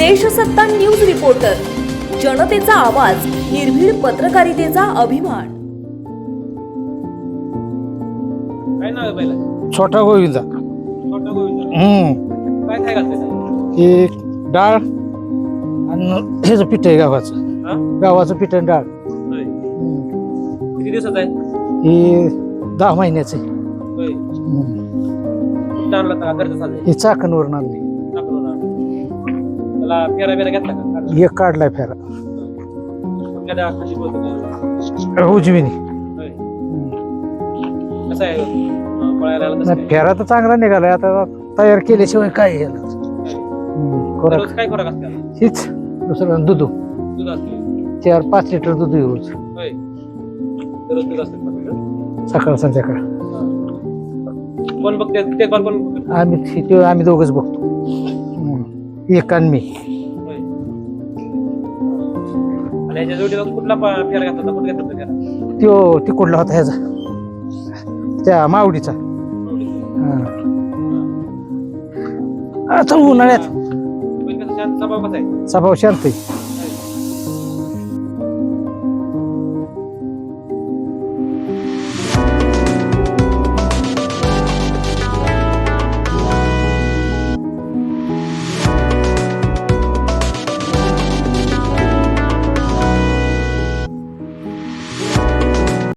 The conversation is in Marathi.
देशसत्ता न्यूज रिपोर्टर जनतेचा आवाज निर्भीड पत्रकारितेचा अभिमान काय नाव आहे पहिला छोटा गोविंदा छोटा गोविंद हम्म काय काय घालतंय त्याला? हे डाळ आणि ह्याचं पीठ आहे गावाचं हा? गावाचं पीठ आणि डाळ होय. हम्म. किती दिवसात आहे हे दहा महिन्याचं आहे होय हम्म. कुठं आणला होता? घरचं चाललंय हे चाकणवरून आणला. त्याला फेरा बिरा घेतला का काढला. एक काढलाय फेरा कुठल्या त्या खाली बोलतो का? उजवीने होय. हम्म. कसं आहे अं, पळायला आला कसं नाही, काय? फेरा तर चांगला निघालाय आता तयार केल्याशिवाय काय? होय. हम्म, खोराक दररोज काय खोराक असते त्याला? हीच दुसरं दूध दूध असते चार पाच लिटर दूध रोज होय दररोज दूध असते का? सकाळ संध्याकाळ. कोण बघते ते कोण कोण बघते? आम्ही ते आम्ही दोघच बघतो हम्म. एक आणि जोडीला कुठला पा- फेरा घेतला होता? कुठं घेतला होता फेरा? त्यो तिकडला होता ह्याचा त्या मावडीचा हा. हा. आता उन्हाळ्यात बैल कसं शांत स्वभाव कसा आहे स्वभाव शांत आहे